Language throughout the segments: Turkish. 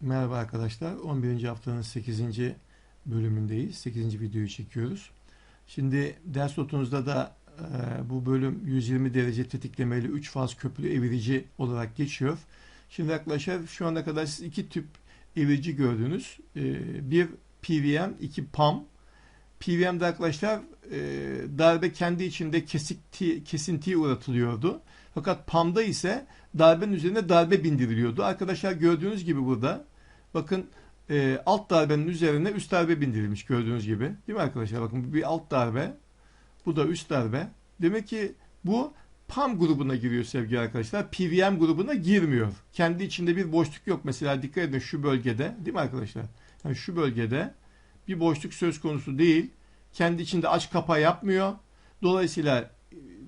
Merhaba arkadaşlar. 11. haftanın 8. bölümündeyiz. 8. videoyu çekiyoruz. Şimdi ders notunuzda da e, bu bölüm 120 derece tetiklemeli 3 faz köprülü evirici olarak geçiyor. Şimdi arkadaşlar şu ana kadar siz iki tip evirici gördünüz. E, bir PVM, iki PAM. PVM'de arkadaşlar e, darbe kendi içinde kesikti, kesintiye uğratılıyordu. Fakat PAM'da ise darbenin üzerine darbe bindiriliyordu. Arkadaşlar gördüğünüz gibi burada bakın e, alt darbenin üzerine üst darbe bindirilmiş gördüğünüz gibi. Değil mi arkadaşlar? Bakın bu bir alt darbe. Bu da üst darbe. Demek ki bu PAM grubuna giriyor sevgili arkadaşlar. PVM grubuna girmiyor. Kendi içinde bir boşluk yok. Mesela dikkat edin şu bölgede. Değil mi arkadaşlar? Yani şu bölgede bir boşluk söz konusu değil. Kendi içinde aç kapa yapmıyor. Dolayısıyla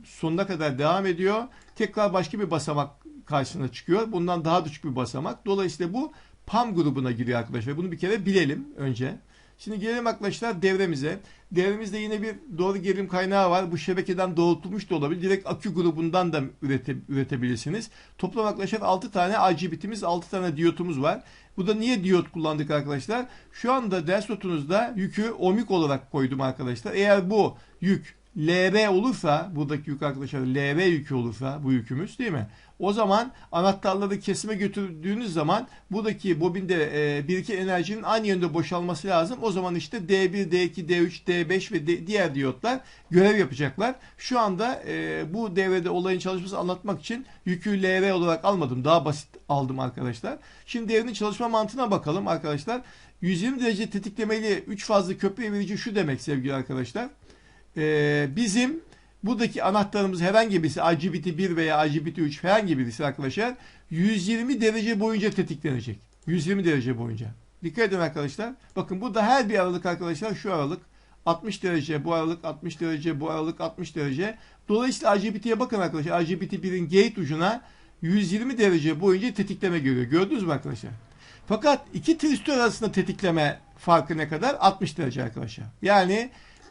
sonuna kadar devam ediyor. Tekrar başka bir basamak karşısına çıkıyor. Bundan daha düşük bir basamak. Dolayısıyla bu PAM grubuna giriyor arkadaşlar. Bunu bir kere bilelim önce. Şimdi gelelim arkadaşlar devremize. Devremizde yine bir doğru gerilim kaynağı var. Bu şebekeden doğrultulmuş da olabilir. Direkt akü grubundan da ürete, üretebilirsiniz. Toplam arkadaşlar 6 tane RGB'timiz, 6 tane diyotumuz var. Bu da niye diyot kullandık arkadaşlar? Şu anda ders notunuzda yükü ohmik olarak koydum arkadaşlar. Eğer bu yük LV olursa, buradaki yük arkadaşlar LV yükü olursa bu yükümüz değil mi? O zaman anahtarları kesime götürdüğünüz zaman buradaki bobinde e, biriken enerjinin aynı yönde boşalması lazım. O zaman işte D1, D2, D3, D5 ve D, diğer diyotlar görev yapacaklar. Şu anda e, bu devrede olayın çalışması anlatmak için yükü LV olarak almadım. Daha basit aldım arkadaşlar. Şimdi devrenin çalışma mantığına bakalım arkadaşlar. 120 derece tetiklemeli 3 fazlı köprü evirici şu demek sevgili arkadaşlar. E, bizim Buradaki anahtarımız herhangi birisi IGBT1 veya IGBT3 herhangi birisi arkadaşlar 120 derece boyunca tetiklenecek. 120 derece boyunca. Dikkat edin arkadaşlar. Bakın burada her bir aralık arkadaşlar şu aralık 60 derece bu aralık 60 derece bu aralık 60 derece. Dolayısıyla IGBT'ye bakın arkadaşlar. IGBT1'in gate ucuna 120 derece boyunca tetikleme görüyor. Gördünüz mü arkadaşlar? Fakat iki tristör arasında tetikleme farkı ne kadar? 60 derece arkadaşlar. Yani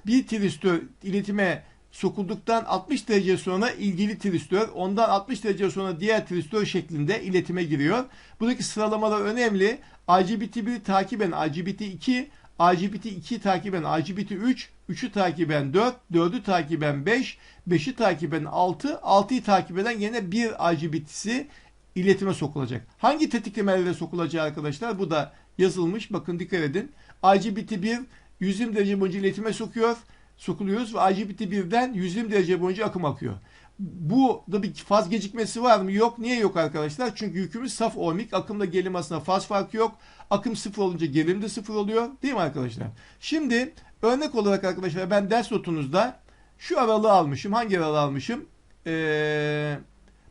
bir tristör iletime sokulduktan 60 derece sonra ilgili tristör, ondan 60 derece sonra diğer tristör şeklinde iletime giriyor. Buradaki sıralamalar önemli. IGBT1 takiben IGBT2, IGBT2 takiben IGBT3, 3'ü takiben 4, 4'ü takiben 5, 5'i takiben 6, 6'yı takip eden yine bir IGBT'si iletime sokulacak. Hangi tetiklemelerle sokulacağı arkadaşlar? Bu da yazılmış. Bakın dikkat edin. IGBT1 120 derece boyunca iletime sokuyor sokuluyoruz ve IGBT1'den 120 derece boyunca akım akıyor. Bu da bir faz gecikmesi var mı? Yok. Niye yok arkadaşlar? Çünkü yükümüz saf ohmik. Akımla gerilim arasında faz farkı yok. Akım sıfır olunca gerilim de sıfır oluyor. Değil mi arkadaşlar? Şimdi örnek olarak arkadaşlar ben ders notunuzda şu aralığı almışım. Hangi aralığı almışım? Ee,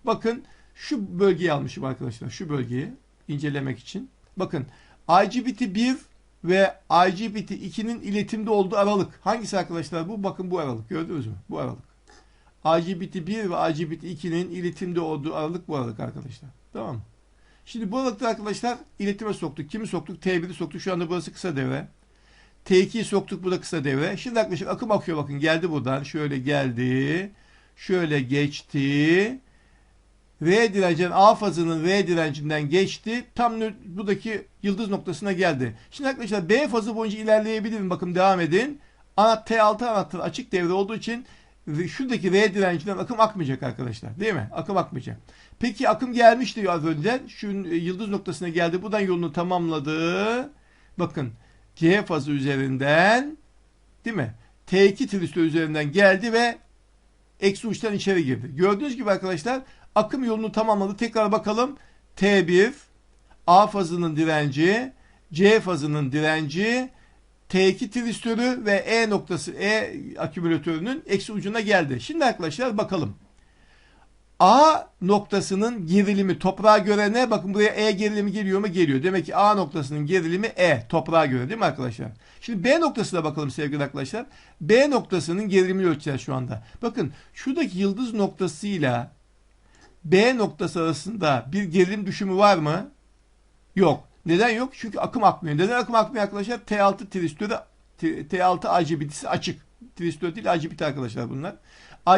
bakın şu bölgeyi almışım arkadaşlar. Şu bölgeyi incelemek için. Bakın IGBT1 ve IGBT2'nin iletimde olduğu aralık. Hangisi arkadaşlar bu? Bakın bu aralık. Gördünüz mü? Bu aralık. IGBT1 ve IGBT2'nin iletimde olduğu aralık bu aralık arkadaşlar. Tamam mı? Şimdi bu aralıkta arkadaşlar iletime soktuk. Kimi soktuk? T1'i soktuk. Şu anda burası kısa devre. T2'yi soktuk. Bu da kısa devre. Şimdi arkadaşlar akım akıyor bakın. Geldi buradan. Şöyle geldi. Şöyle geçti. V direncinin A fazının V direncinden geçti. Tam buradaki yıldız noktasına geldi. Şimdi arkadaşlar B fazı boyunca ilerleyebilirim. Bakın devam edin. Ana T6 anahtarı açık devre olduğu için şuradaki V direncinden akım akmayacak arkadaşlar. Değil mi? Akım akmayacak. Peki akım gelmiş diyor az önce. Şu yıldız noktasına geldi. Buradan yolunu tamamladı. Bakın C fazı üzerinden değil mi? T2 tristör üzerinden geldi ve eksi uçtan içeri girdi. Gördüğünüz gibi arkadaşlar akım yolunu tamamladı. Tekrar bakalım. T1 A fazının direnci, C fazının direnci, T2 tristörü ve E noktası E akümülatörünün eksi ucuna geldi. Şimdi arkadaşlar bakalım. A noktasının gerilimi toprağa göre ne? Bakın buraya E gerilimi geliyor mu? Geliyor. Demek ki A noktasının gerilimi E toprağa göre değil mi arkadaşlar? Şimdi B noktasına bakalım sevgili arkadaşlar. B noktasının gerilimini ölçeceğiz şu anda. Bakın şuradaki yıldız noktasıyla B noktası arasında bir gerilim düşümü var mı? Yok. Neden yok? Çünkü akım akmıyor. Neden akım akmıyor arkadaşlar? T6 tristörü T6 IGBT'si açık. Tristör değil IGBT arkadaşlar bunlar.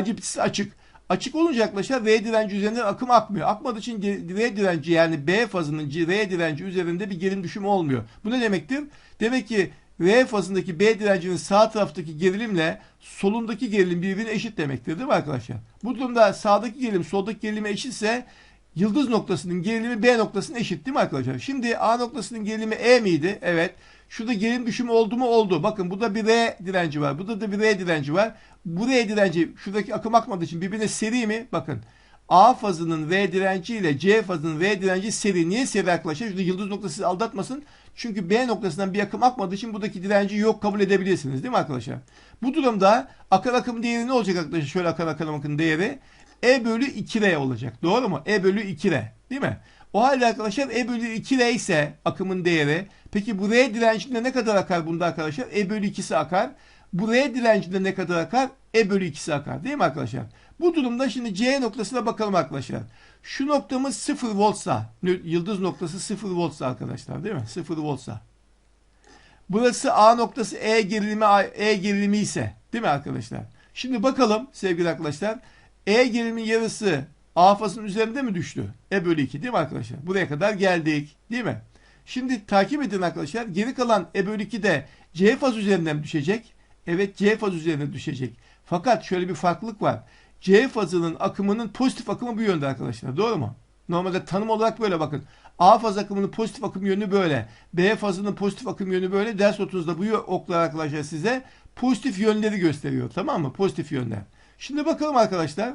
IGBT'si açık. Açık olunca arkadaşlar V direnci üzerinden akım akmıyor. Akmadığı için V direnci yani B fazının V direnci üzerinde bir gerilim düşümü olmuyor. Bu ne demektir? Demek ki V fazındaki B direncinin sağ taraftaki gerilimle solundaki gerilim birbirine eşit demektir değil mi arkadaşlar? Bu durumda sağdaki gerilim soldaki gerilime eşitse yıldız noktasının gerilimi B noktasının eşit değil mi arkadaşlar? Şimdi A noktasının gerilimi E miydi? Evet. Şurada gerilim düşümü oldu mu? Oldu. Bakın burada bir R direnci var. Burada da bir R direnci var. Bu R direnci şuradaki akım akmadığı için birbirine seri mi? Bakın. A fazının V direnci ile C fazının V direnci seri. Niye seri arkadaşlar? Şurada yıldız noktası sizi aldatmasın. Çünkü B noktasından bir akım akmadığı için buradaki direnci yok kabul edebilirsiniz. Değil mi arkadaşlar? Bu durumda akar akım değeri ne olacak arkadaşlar? Şöyle akar akım değeri. E bölü 2R olacak. Doğru mu? E bölü 2R. Değil mi? O halde arkadaşlar E bölü 2R ise akımın değeri. Peki bu R direncinde ne kadar akar bunda arkadaşlar? E bölü 2'si akar. Bu R direncinde ne kadar akar? E bölü 2'si akar. Değil mi arkadaşlar? Bu durumda şimdi C noktasına bakalım arkadaşlar. Şu noktamız 0 voltsa, yıldız noktası 0 voltsa arkadaşlar değil mi? 0 voltsa. Burası A noktası E gerilimi E gerilimi ise değil mi arkadaşlar? Şimdi bakalım sevgili arkadaşlar. E gerilimin yarısı A fazının üzerinde mi düştü? E bölü 2 değil mi arkadaşlar? Buraya kadar geldik değil mi? Şimdi takip edin arkadaşlar. Geri kalan E bölü 2 de C faz üzerinden mi düşecek? Evet C faz üzerine düşecek. Fakat şöyle bir farklılık var. C fazının akımının pozitif akımı bu yönde arkadaşlar. Doğru mu? Normalde tanım olarak böyle bakın. A faz akımının pozitif akım yönü böyle. B fazının pozitif akım yönü böyle. Ders notunuzda bu oklar arkadaşlar size pozitif yönleri gösteriyor. Tamam mı? Pozitif yönler. Şimdi bakalım arkadaşlar.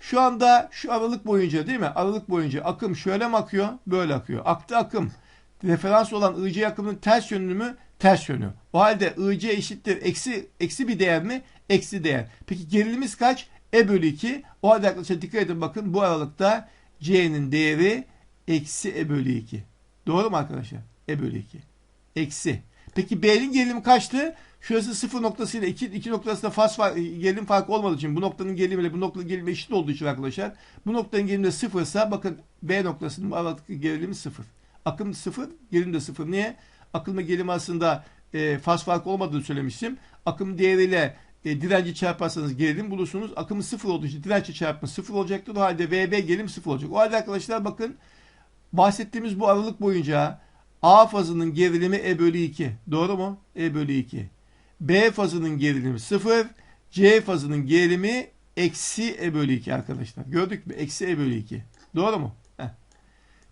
Şu anda şu aralık boyunca değil mi? Aralık boyunca akım şöyle mi akıyor? Böyle akıyor. Aktı akım. Referans olan IC akımının ters yönü mü? Ters yönü. O halde IC eşittir. Eksi, eksi bir değer mi? Eksi değer. Peki gerilimimiz kaç? E bölü 2. O halde arkadaşlar dikkat edin bakın bu aralıkta C'nin değeri eksi E bölü 2. Doğru mu arkadaşlar? E bölü 2. Eksi. Peki B'nin gerilimi kaçtı? Şurası sıfır noktasıyla iki, iki noktasında faz var, gerilim farkı olmadığı için bu noktanın gerilimiyle bu noktanın gerilimi eşit olduğu için arkadaşlar bu noktanın gerilimi de sıfırsa bakın B noktasının aralıktaki gerilimi sıfır. Akım sıfır, gerilim de sıfır. Niye? Akım ve gerilim arasında e, faz farkı olmadığını söylemiştim. Akım değeriyle e, direnci çarparsanız gerilim bulursunuz. Akımı sıfır olduğu için direnci çarpımı sıfır olacaktır. O halde VB gerilim sıfır olacak. O halde arkadaşlar bakın bahsettiğimiz bu aralık boyunca A fazının gerilimi E bölü 2. Doğru mu? E bölü 2. B fazının gerilimi 0. C fazının gerilimi eksi E bölü 2 arkadaşlar. Gördük mü? Eksi E bölü 2. Doğru mu? Heh.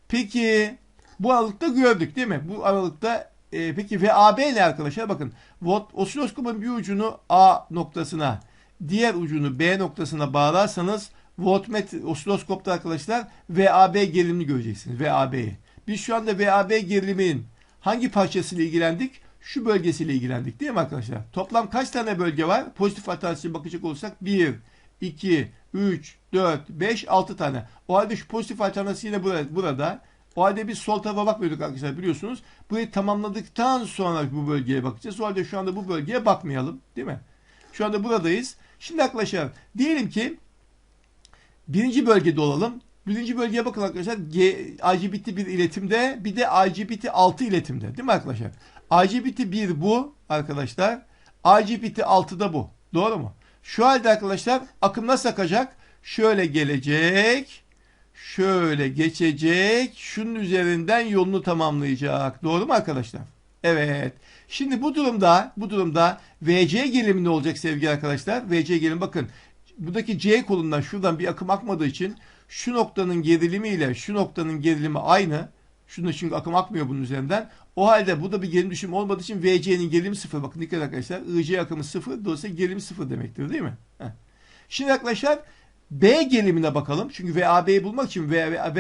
Peki bu aralıkta gördük değil mi? Bu aralıkta e, peki VAB ne arkadaşlar? Bakın osiloskopun bir ucunu A noktasına diğer ucunu B noktasına bağlarsanız voltmetre osiloskopta arkadaşlar VAB gerilimini göreceksiniz. VAB'yi. Biz şu anda VAB gerilimin hangi parçasıyla ilgilendik? Şu bölgesiyle ilgilendik değil mi arkadaşlar? Toplam kaç tane bölge var? Pozitif alternatifine bakacak olursak 1, 2, 3, 4, 5, 6 tane. O halde şu pozitif alternatif yine burada. burada. O halde biz sol tarafa bakmıyorduk arkadaşlar biliyorsunuz. Burayı tamamladıktan sonra bu bölgeye bakacağız. O halde şu anda bu bölgeye bakmayalım. Değil mi? Şu anda buradayız. Şimdi arkadaşlar diyelim ki birinci bölgede olalım. Birinci bölgeye bakın arkadaşlar. IGBT bir iletimde bir de IGBT 6 iletimde. Değil mi arkadaşlar? IGBT 1 bu arkadaşlar. IGBT 6 da bu. Doğru mu? Şu halde arkadaşlar akım nasıl akacak? Şöyle gelecek. Şöyle geçecek. Şunun üzerinden yolunu tamamlayacak. Doğru mu arkadaşlar? Evet. Şimdi bu durumda bu durumda VC gerilimi ne olacak sevgili arkadaşlar? VC gerilim bakın. Buradaki C kolundan şuradan bir akım akmadığı için şu noktanın gerilimi ile şu noktanın gerilimi aynı. Şunda çünkü akım akmıyor bunun üzerinden. O halde bu da bir gerilim düşümü olmadığı için VC'nin gerilimi sıfır. Bakın dikkat arkadaşlar. IC akımı sıfır. Dolayısıyla gerilimi sıfır demektir değil mi? Heh. Şimdi arkadaşlar B gerilimine bakalım. Çünkü VAB'yi bulmak için VAB,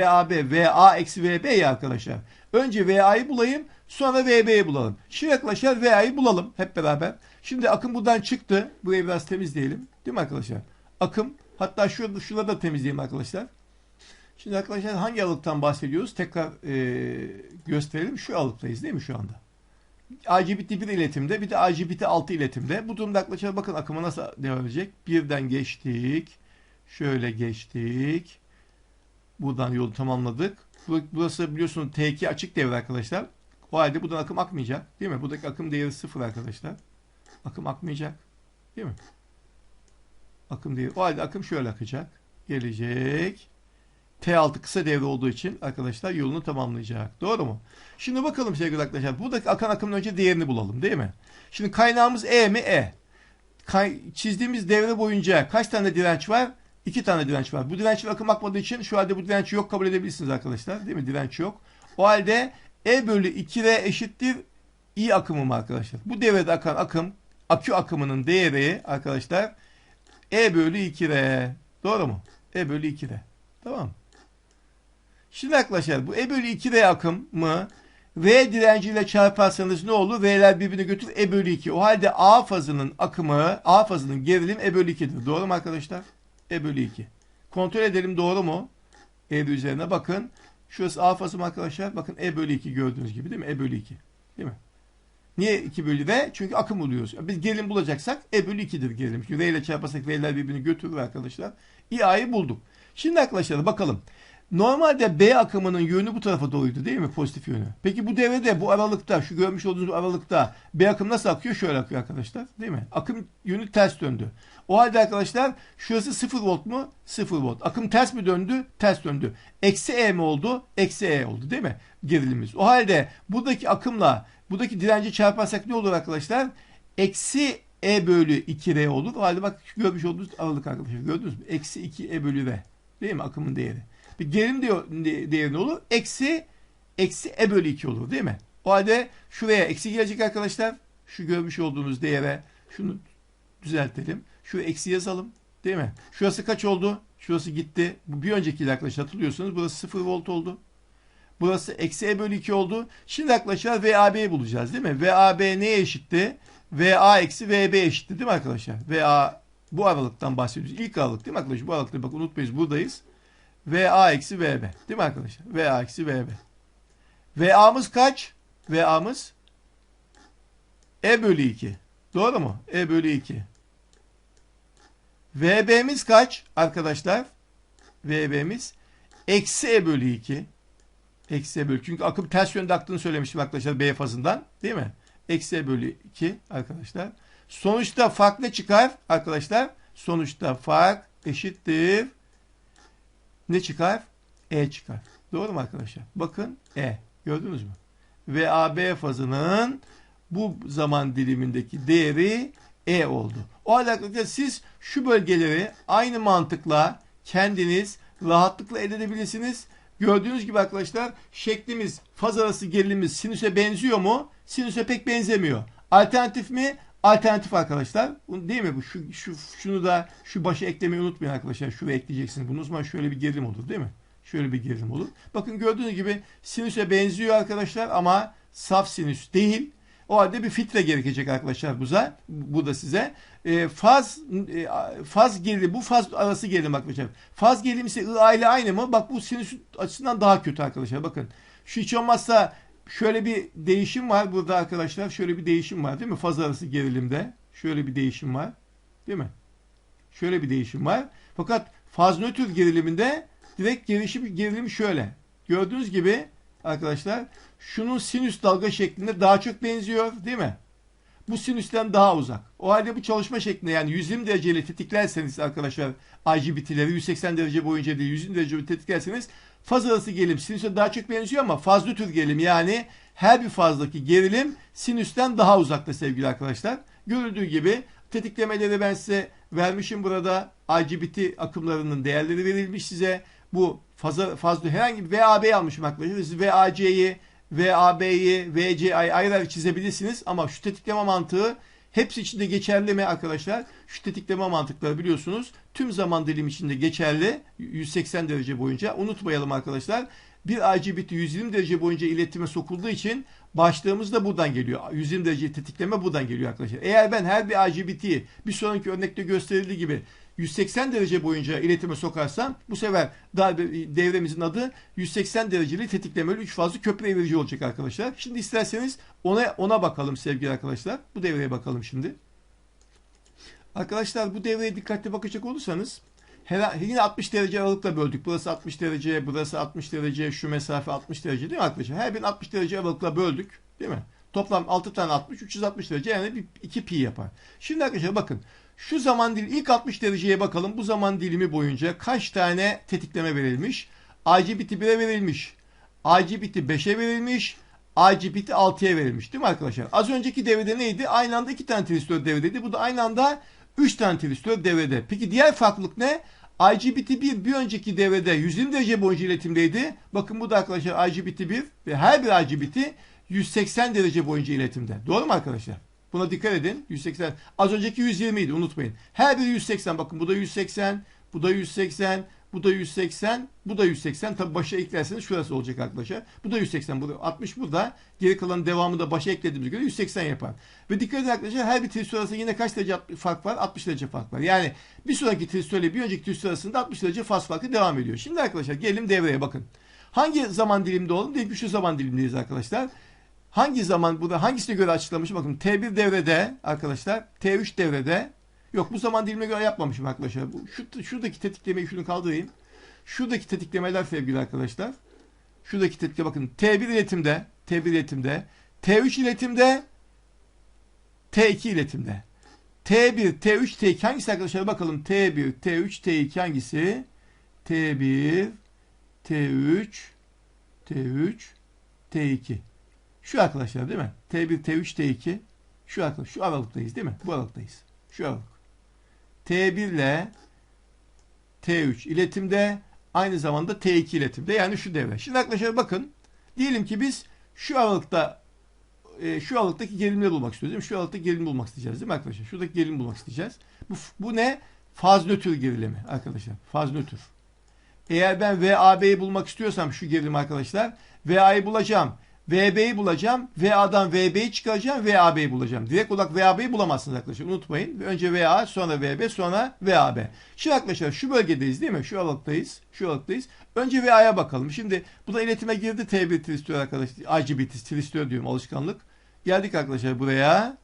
VA eksi VB ya arkadaşlar. Önce VA'yı bulayım. Sonra VB'yi bulalım. Şimdi arkadaşlar VA'yı bulalım hep beraber. Şimdi akım buradan çıktı. Burayı biraz temizleyelim. Değil mi arkadaşlar? Akım. Hatta şurada, şurada da temizleyeyim arkadaşlar. Şimdi arkadaşlar hangi alıktan bahsediyoruz? Tekrar e, gösterelim. Şu alıktayız değil mi şu anda? IGBT 1 iletimde bir de IGBT 6 iletimde. Bu durumda arkadaşlar bakın akımı nasıl devam edecek? Birden geçtik. Şöyle geçtik. Buradan yolu tamamladık. Burası biliyorsunuz T2 açık devre arkadaşlar. O halde buradan akım akmayacak. Değil mi? Buradaki akım değeri sıfır arkadaşlar. Akım akmayacak. Değil mi? Akım değeri. O halde akım şöyle akacak. gelecek. T6 kısa devre olduğu için arkadaşlar yolunu tamamlayacak. Doğru mu? Şimdi bakalım sevgili arkadaşlar. Buradaki akan akımın önce değerini bulalım değil mi? Şimdi kaynağımız E mi? E. Kay çizdiğimiz devre boyunca kaç tane direnç var? İki tane direnç var. Bu dirençin akım akmadığı için şu halde bu direnç yok kabul edebilirsiniz arkadaşlar. Değil mi? Direnç yok. O halde E bölü 2R eşittir I akımı mı arkadaşlar? Bu devrede akan akım akü akımının değeri arkadaşlar E bölü 2R. Doğru mu? E bölü 2R. Tamam Şimdi arkadaşlar bu E bölü 2R akımı V direnciyle çarparsanız ne olur? V'ler birbirini götür E bölü 2. O halde A fazının akımı, A fazının gerilim E bölü 2'dir. Doğru mu arkadaşlar? E bölü 2. Kontrol edelim doğru mu? E üzerine bakın. Şurası A fazım arkadaşlar. Bakın E bölü 2 gördüğünüz gibi değil mi? E bölü 2. Değil mi? Niye 2 bölü V? Çünkü akım buluyoruz. Biz gerilim bulacaksak E bölü 2'dir gerilim. Çünkü V ile çarparsak V'ler birbirini götürür arkadaşlar. İA'yı bulduk. Şimdi arkadaşlar bakalım. Normalde B akımının yönü bu tarafa doğruydu değil mi? Pozitif yönü. Peki bu devrede bu aralıkta şu görmüş olduğunuz aralıkta B akım nasıl akıyor? Şöyle akıyor arkadaşlar. Değil mi? Akım yönü ters döndü. O halde arkadaşlar şurası 0 volt mu? 0 volt. Akım ters mi döndü? Ters döndü. Eksi E mi oldu? Eksi E oldu değil mi? Gerilimimiz. O halde buradaki akımla buradaki direnci çarparsak ne olur arkadaşlar? Eksi E bölü 2R olur. O halde bak görmüş olduğunuz aralık arkadaşlar. Gördünüz mü? Eksi 2 E bölü R. Değil mi? Akımın değeri. Bir gerilim diyor, değeri olur? Eksi eksi E bölü 2 olur değil mi? O halde şuraya eksi gelecek arkadaşlar. Şu görmüş olduğunuz değere şunu düzeltelim. Şu eksi yazalım. Değil mi? Şurası kaç oldu? Şurası gitti. Bu bir önceki arkadaşlar hatırlıyorsunuz. Burası 0 volt oldu. Burası eksi E bölü 2 oldu. Şimdi arkadaşlar VAB'yi bulacağız değil mi? VAB neye eşitti? VA eksi VB eşitti değil mi arkadaşlar? VA bu aralıktan bahsediyoruz. İlk aralık değil mi arkadaşlar? Bu aralıkta bak unutmayız buradayız. VA eksi VB. Değil mi arkadaşlar? VA eksi VB. VA'mız kaç? VA'mız E bölü 2. Doğru mu? E bölü 2. VB'miz kaç arkadaşlar? VB'miz eksi E bölü 2. Eksi E bölü. Çünkü akım ters yönde aktığını söylemiştim arkadaşlar B fazından. Değil mi? Eksi E bölü 2 arkadaşlar. Sonuçta fark ne çıkar arkadaşlar? Sonuçta fark eşittir. Ne çıkar? E çıkar. Doğru mu arkadaşlar? Bakın E. Gördünüz mü? Ve AB fazının bu zaman dilimindeki değeri E oldu. O halde siz şu bölgeleri aynı mantıkla kendiniz rahatlıkla elde edebilirsiniz. Gördüğünüz gibi arkadaşlar şeklimiz, faz arası gerilimimiz sinüse benziyor mu? Sinüse pek benzemiyor. Alternatif mi? Alternatif arkadaşlar. Değil mi bu? Şu, şu, şunu da şu başa eklemeyi unutmayın arkadaşlar. Şuraya ekleyeceksiniz. Bunun zaman şöyle bir gerilim olur değil mi? Şöyle bir gerilim olur. Bakın gördüğünüz gibi sinüse benziyor arkadaşlar ama saf sinüs değil. O halde bir filtre gerekecek arkadaşlar buza. Bu da size. E, faz e, faz gerilim bu faz arası gerilim arkadaşlar. Faz gerilim ise I ile aynı mı? Bak bu sinüs açısından daha kötü arkadaşlar. Bakın. Şu hiç olmazsa şöyle bir değişim var burada arkadaşlar. Şöyle bir değişim var değil mi? Faz arası gerilimde. Şöyle bir değişim var. Değil mi? Şöyle bir değişim var. Fakat faz nötr geriliminde direkt gelişim gerilim şöyle. Gördüğünüz gibi arkadaşlar şunun sinüs dalga şeklinde daha çok benziyor değil mi? Bu sinüsten daha uzak. O halde bu çalışma şeklinde yani 120 dereceyle tetiklerseniz arkadaşlar IGBT'leri 180 derece boyunca değil 120 derece tetiklerseniz faz arası gerilim sinüse daha çok benziyor ama faz nötr gerilim yani her bir fazdaki gerilim sinüsten daha uzakta sevgili arkadaşlar. Görüldüğü gibi tetiklemeleri ben size vermişim burada. IGBT akımlarının değerleri verilmiş size. Bu fazla fazla herhangi bir VAB almışım arkadaşlar. Siz VAC'yi, VAB'yi, VC'yi ayrı ayrı çizebilirsiniz. Ama şu tetikleme mantığı hepsi içinde geçerli mi arkadaşlar? Şu tetikleme mantıkları biliyorsunuz. Tüm zaman dilimi içinde geçerli. 180 derece boyunca. Unutmayalım arkadaşlar. Bir IGBT 120 derece boyunca iletime sokulduğu için başlığımız da buradan geliyor. 120 derece tetikleme buradan geliyor arkadaşlar. Eğer ben her bir IGBT'yi bir sonraki örnekte gösterildiği gibi 180 derece boyunca iletime sokarsam bu sefer darbe devremizin adı 180 dereceli tetiklemeli 3 fazlı köprü evirici olacak arkadaşlar. Şimdi isterseniz ona ona bakalım sevgili arkadaşlar. Bu devreye bakalım şimdi. Arkadaşlar bu devreye dikkatli bakacak olursanız her, yine 60 derece aralıkla böldük. Burası 60 derece, burası 60 derece, şu mesafe 60 derece değil mi arkadaşlar? Her birini 60 derece aralıkla böldük değil mi? Toplam 6 tane 60, 360 derece yani bir 2 pi yapar. Şimdi arkadaşlar bakın Şu zaman dilimi ilk 60 dereceye bakalım. Bu zaman dilimi boyunca kaç tane tetikleme verilmiş? IGBT 1'e verilmiş. IGBT 5'e verilmiş. IGBT 6'ya verilmiş değil mi arkadaşlar? Az önceki devrede neydi? Aynı anda 2 tane transistör devredeydi. Bu da aynı anda 3 tane transistör devrede. Peki diğer farklılık ne? IGBT 1 bir önceki devrede 120 derece boyunca iletimdeydi. Bakın bu da arkadaşlar IGBT 1 ve her bir IGBT 180 derece boyunca iletimde. Doğru mu arkadaşlar? Buna dikkat edin. 180. Az önceki 120 idi unutmayın. Her biri 180. Bakın bu da 180, bu da 180, bu da 180, bu da 180. Tabi başa eklerseniz şurası olacak arkadaşlar. Bu da 180, bu da 60 burada. Geri kalan devamı da başa eklediğimiz göre 180 yapar. Ve dikkat edin arkadaşlar her bir transistör arasında yine kaç derece fark var? 60 derece fark var. Yani bir sonraki transistörle bir önceki transistör arasında 60 derece faz farkı devam ediyor. Şimdi arkadaşlar gelelim devreye bakın. Hangi zaman dilimde olalım? Diyelim ki şu zaman dilimdeyiz arkadaşlar. Hangi zaman burada hangisine göre açıklamışım? Bakın T1 devrede arkadaşlar, T3 devrede. Yok bu zaman dilimine göre yapmamışım arkadaşlar. Bu, şu, şuradaki tetiklemeyi şunu kaldırayım. Şuradaki tetiklemeler sevgili arkadaşlar. Şuradaki tetikleme bakın T1 iletimde, T1 iletimde, T3 iletimde, T2 iletimde. T1, T3, T2 hangisi arkadaşlar? Bakalım T1, T3, T2 hangisi? T1, T3, T3, T2. Şu arkadaşlar değil mi? T1, T3, T2. Şu arkadaş, şu aralıktayız değil mi? Bu aralıktayız. Şu aralık. T1 ile T3 iletimde aynı zamanda T2 iletimde yani şu devre. Şimdi arkadaşlar bakın diyelim ki biz şu aralıkta e, şu aralıktaki gerilimleri bulmak istiyoruz değil mi? Şu aralıkta gerilim bulmak isteyeceğiz değil mi arkadaşlar? Şuradaki gerilim bulmak isteyeceğiz. Bu, bu ne? Faz nötr gerilimi arkadaşlar. Faz nötr. Eğer ben VAB'yi bulmak istiyorsam şu gerilim arkadaşlar VA'yı bulacağım. VB'yi bulacağım. VA'dan VB'yi çıkaracağım. VAB'yi bulacağım. Direkt olarak VAB'yi bulamazsınız arkadaşlar. Unutmayın. Önce VA, sonra VB, sonra VAB. Şimdi arkadaşlar şu bölgedeyiz değil mi? Şu aralıktayız. Şu aralıktayız. Önce VA'ya bakalım. Şimdi bu da iletime girdi T1 tristör arkadaşlar. IGBT tristör diyorum alışkanlık. Geldik arkadaşlar buraya.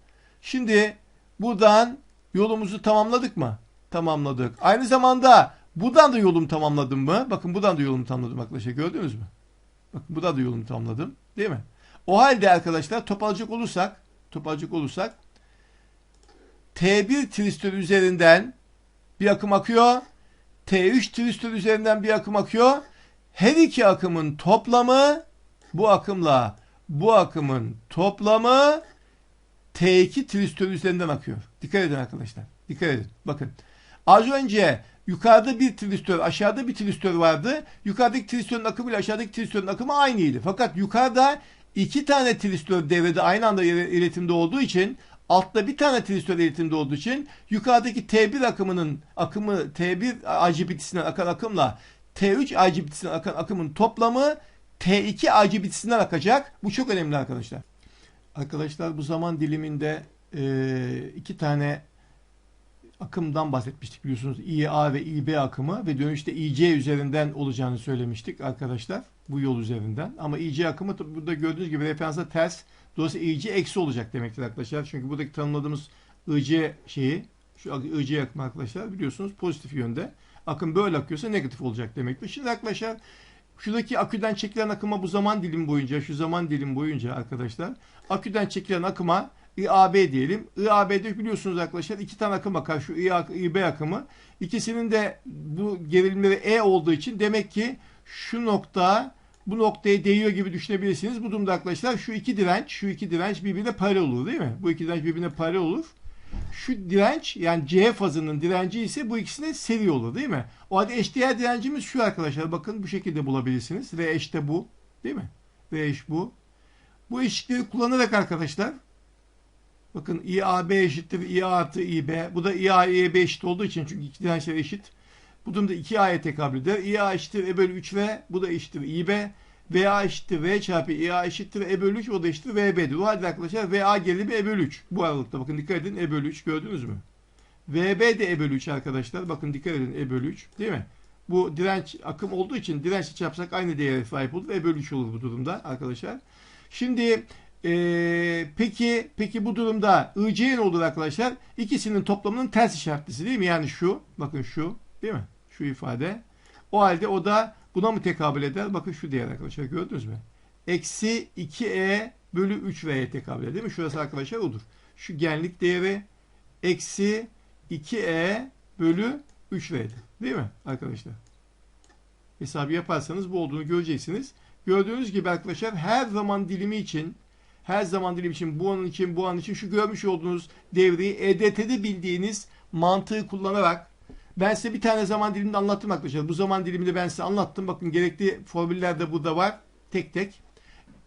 Şimdi buradan yolumuzu tamamladık mı? Tamamladık. Aynı zamanda buradan da yolumu tamamladım mı? Bakın buradan da yolumu tamamladım arkadaşlar. Gördünüz mü? Buradan da yolumu tamamladım. Değil mi? O halde arkadaşlar toparlayacak olursak toparlayacak olursak T1 tristör üzerinden bir akım akıyor. T3 tristör üzerinden bir akım akıyor. Her iki akımın toplamı bu akımla bu akımın toplamı T2 tristör üzerinden akıyor. Dikkat edin arkadaşlar. Dikkat edin. Bakın. Az önce yukarıda bir tristör, aşağıda bir tristör vardı. Yukarıdaki tristörün akımı ile aşağıdaki tristörün akımı aynıydı. Fakat yukarıda iki tane tristör devrede aynı anda iletimde olduğu için altta bir tane tristör iletimde olduğu için yukarıdaki T1 akımının akımı T1 IGBT'sinden akan akımla T3 IGBT'sinden akan akımın toplamı T2 IGBT'sinden akacak. Bu çok önemli arkadaşlar. Arkadaşlar bu zaman diliminde e, iki tane akımdan bahsetmiştik biliyorsunuz. IA ve IB akımı ve dönüşte IC üzerinden olacağını söylemiştik arkadaşlar. Bu yol üzerinden. Ama IC akımı burada gördüğünüz gibi referansa ters. Dolayısıyla IC eksi olacak demektir arkadaşlar. Çünkü buradaki tanımladığımız IC şeyi şu IC akımı arkadaşlar biliyorsunuz pozitif yönde. Akım böyle akıyorsa negatif olacak demektir. Şimdi arkadaşlar şuradaki aküden çekilen akıma bu zaman dilim boyunca şu zaman dilim boyunca arkadaşlar aküden çekilen akıma IAB diyelim. IAB'de biliyorsunuz arkadaşlar iki tane akım akar. Şu IB akımı. İkisinin de bu gerilimleri E olduğu için demek ki şu nokta bu noktaya değiyor gibi düşünebilirsiniz. Bu durumda arkadaşlar şu iki direnç, şu iki direnç birbirine paralel olur değil mi? Bu iki direnç birbirine paralel olur. Şu direnç yani C fazının direnci ise bu ikisine seri olur değil mi? O halde eşdeğer direncimiz şu arkadaşlar. Bakın bu şekilde bulabilirsiniz. R eşte bu. Değil mi? R eş bu. Bu eşitliği kullanarak arkadaşlar Bakın IAB eşittir IA artı IB. Bu da IA IB eşit olduğu için çünkü iki dirençler eşit. Bu durumda 2A'ya tekabül eder. IA eşittir E bölü 3V. Bu da eşittir IB. VA eşittir V çarpı IA eşittir E bölü 3. O da eşittir VB'dir. O halde arkadaşlar VA gerilimi E bölü 3. Bu aralıkta bakın dikkat edin E bölü 3 gördünüz mü? VB de E bölü 3 arkadaşlar. Bakın dikkat edin E bölü 3 değil mi? Bu direnç akım olduğu için dirençle çarpsak aynı değere sahip olur. E bölü 3 olur bu durumda arkadaşlar. Şimdi ee, peki peki bu durumda IC ne olur arkadaşlar? İkisinin toplamının ters işaretlisi değil mi? Yani şu, bakın şu, değil mi? Şu ifade. O halde o da buna mı tekabül eder? Bakın şu değer arkadaşlar gördünüz mü? Eksi 2E bölü 3V'ye tekabül eder değil mi? Şurası arkadaşlar odur. Şu genlik değeri eksi 2E bölü 3V'di. Değil mi arkadaşlar? Hesabı yaparsanız bu olduğunu göreceksiniz. Gördüğünüz gibi arkadaşlar her zaman dilimi için her zaman dilim için, bu an için, bu an için şu görmüş olduğunuz devreyi EDT'de bildiğiniz mantığı kullanarak ben size bir tane zaman dilimini anlattım arkadaşlar. Bu zaman dilimini ben size anlattım. Bakın gerekli formüller de burada var. Tek tek.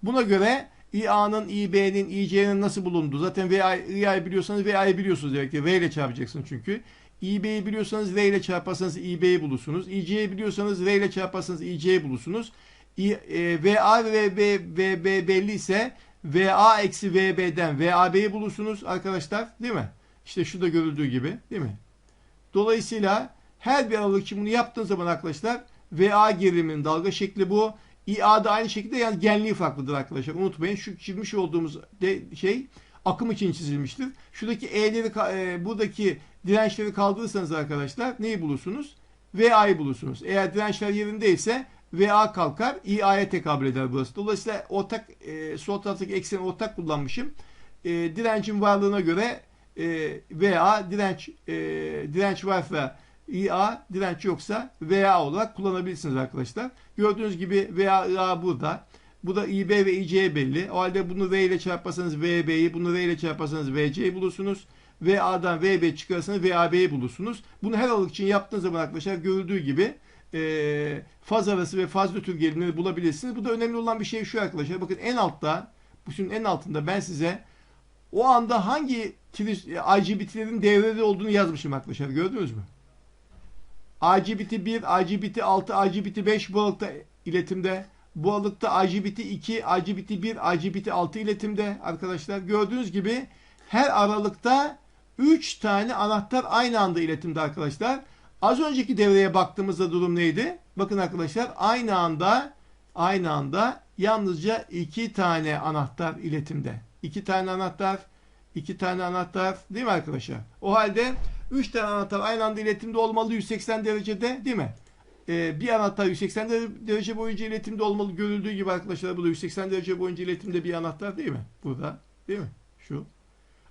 Buna göre İA'nın, İB'nin, İC'nin nasıl bulunduğu. Zaten VA'yı biliyorsanız VA'yı biliyorsunuz demektir. V ile çarpacaksınız çünkü. İB'yi biliyorsanız V ile çarparsanız İB'yi bulursunuz. İC'yi biliyorsanız V ile çarparsanız İC'yi bulursunuz. İ, e, VA ve VB, VB belli ise VA eksi VB'den VAB'yi bulursunuz arkadaşlar. Değil mi? İşte şurada görüldüğü gibi. Değil mi? Dolayısıyla her bir aralık için bunu yaptığınız zaman arkadaşlar VA geriliminin dalga şekli bu. IA da aynı şekilde yani genliği farklıdır arkadaşlar. Unutmayın şu çizmiş olduğumuz şey akım için çizilmiştir. Şuradaki E'leri e, buradaki dirençleri kaldırırsanız arkadaşlar neyi bulursunuz? VA'yı bulursunuz. Eğer dirençler yerindeyse VA kalkar. IA'ya tekabül eder burası. Dolayısıyla ortak e, sol taraftaki ekseni ortak kullanmışım. E, direncin varlığına göre e, VA direnç e, direnç varsa IA direnç yoksa VA olarak kullanabilirsiniz arkadaşlar. Gördüğünüz gibi VA IA burada. Bu da IB ve IC belli. O halde bunu V ile çarparsanız VB'yi, bunu V ile çarparsanız VC'yi bulursunuz. VA'dan VB çıkarsanız VAB'yi bulursunuz. Bunu her aralık için yaptığınız zaman arkadaşlar görüldüğü gibi e, faz arası ve faz nötr gerilimleri bulabilirsiniz. Bu da önemli olan bir şey şu arkadaşlar. Bakın en altta, bu şunun en altında ben size o anda hangi IGBT'lerin devrede olduğunu yazmışım arkadaşlar. Gördünüz mü? IGBT 1, IGBT 6, IGBT 5 bu aralıkta iletimde. Bu aralıkta IGBT 2, IGBT 1, IGBT 6 iletimde arkadaşlar. Gördüğünüz gibi her aralıkta 3 tane anahtar aynı anda iletimde arkadaşlar. Az önceki devreye baktığımızda durum neydi? Bakın arkadaşlar aynı anda aynı anda yalnızca 2 tane anahtar iletimde. 2 tane anahtar, 2 tane anahtar değil mi arkadaşlar? O halde 3 tane anahtar aynı anda iletimde olmalı 180 derecede değil mi? Ee, bir anahtar 180 derece boyunca iletimde olmalı. Görüldüğü gibi arkadaşlar bu da 180 derece boyunca iletimde bir anahtar değil mi? Burada değil mi? Şu.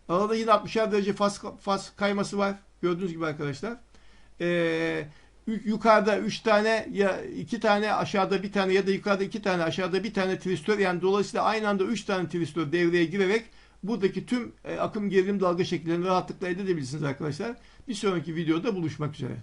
Arada yine 60'ar derece faz, faz kayması var. Gördüğünüz gibi arkadaşlar. Ee, yukarıda 3 tane ya 2 tane aşağıda bir tane ya da yukarıda 2 tane aşağıda bir tane tristör yani dolayısıyla aynı anda 3 tane tristör devreye girerek buradaki tüm e, akım gerilim dalga şekillerini rahatlıkla elde edebilirsiniz arkadaşlar. Bir sonraki videoda buluşmak üzere.